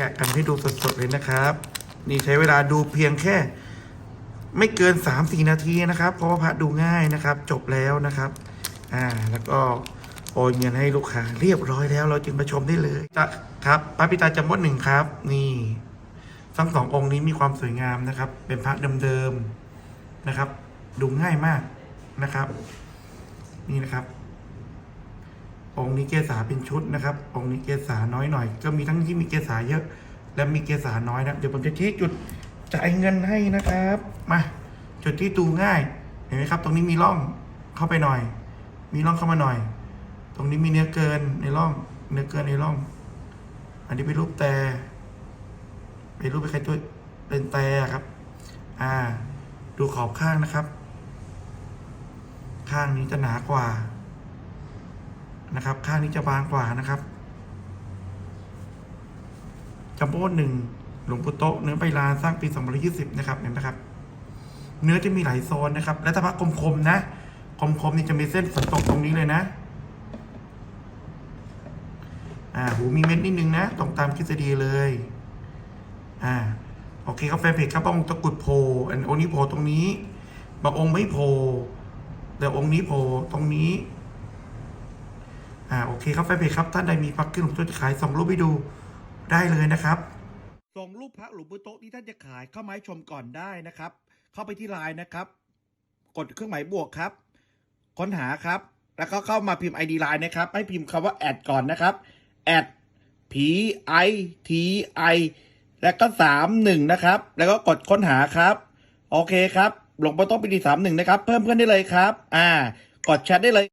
แกะกันให้ดูสดๆเลยนะครับ นี่ใช้เวลาดูเพียงแค่ ไม่เกิน3าสี่นาทีนะครับ เพราะว่าพระดูง่ายนะครับ จบแล้วนะครับ อ่าแล้วก็โอนเงินให้ลูกค้าเรียบร้อยแล้ว เราจึงมาชมได้เลยจะครับพระปิตาจำวัดหนึ่งครับ นี่ทั้งสององค์นี้มีความสวยงามนะครับ เป็นพระเดิมๆนะครับ ดูง่ายมากนะครับ นี่นะครับ องค์นี้เกษาเป็นชุดนะครับ องค์นี้เกษาน้อยหน่อย ก็มีทั้งที่มีเกษาเยอะ และมีเกษาน้อยนะ เดี๋ยวผมจะชี้จุดจ่ายเงินให้นะครับ มาจุดที่ดูง่าย เห็นไหมครับ ตรงนี้มีร่องเข้าไปหน่อย มีร่องเข้ามาหน่อย ตรงนี้มีเนื้อเกินในร่อง เนื้อเกินในร่อง อันนี้เป็นรูปแต่เป็นรูปเป็นใครตัวเป็นแต่ครับ อ่า ดูขอบข้างนะครับ ข้างนี้จะหนากว่า นะครับ ข้างนี้จะบางกว่านะครับจัมโบ้หนึ่งหลวงปู่โตเนื้อใบลานสร้างปี2020นะครับเห็นไหมครับ เนื้อจะมีหลายโซนนะครับ และถ้าพักคมๆนะคมๆนี่จะมีเส้นฝนตกตรงนี้เลยนะอ่าหูมีเม็ดนิดนึงนะ ตรงตามทฤษฎีเลย อ่าโอเคครับแฟนเพจครับบางองค์ตะกุดโพอันองค์นี้โพตรงนี้บางองค์ไม่โพแต่องค์นี้โพตรงนี้ อ่าโอเคครับแฟนเพจครับท่านใดมีพักขึ้นหลวงปู่จะขายส่งรูปไปดูได้เลยนะครับส่งรูปพระหลวงปู่โต๊ะที่ท่านจะขายเข้ามาให้ชมก่อนได้นะครับ เข้าไปที่ไลน์นะครับ กดเครื่องหมายบวกครับ ค้นหาครับ แล้วก็เข้ามาพิมพ์ ID ไลน์นะครับ ให้พิมพ์คำว่าแอดก่อนนะครับแอด P I T I แล้วก็สามหนึ่งนะครับ แล้วก็กดค้นหาครับ โอเคครับ หลวงปู่โต๊ะปีดีสามหนึ่งนะครับ เพิ่มเพื่อนได้เลยครับ อ่า กดแชทได้เลย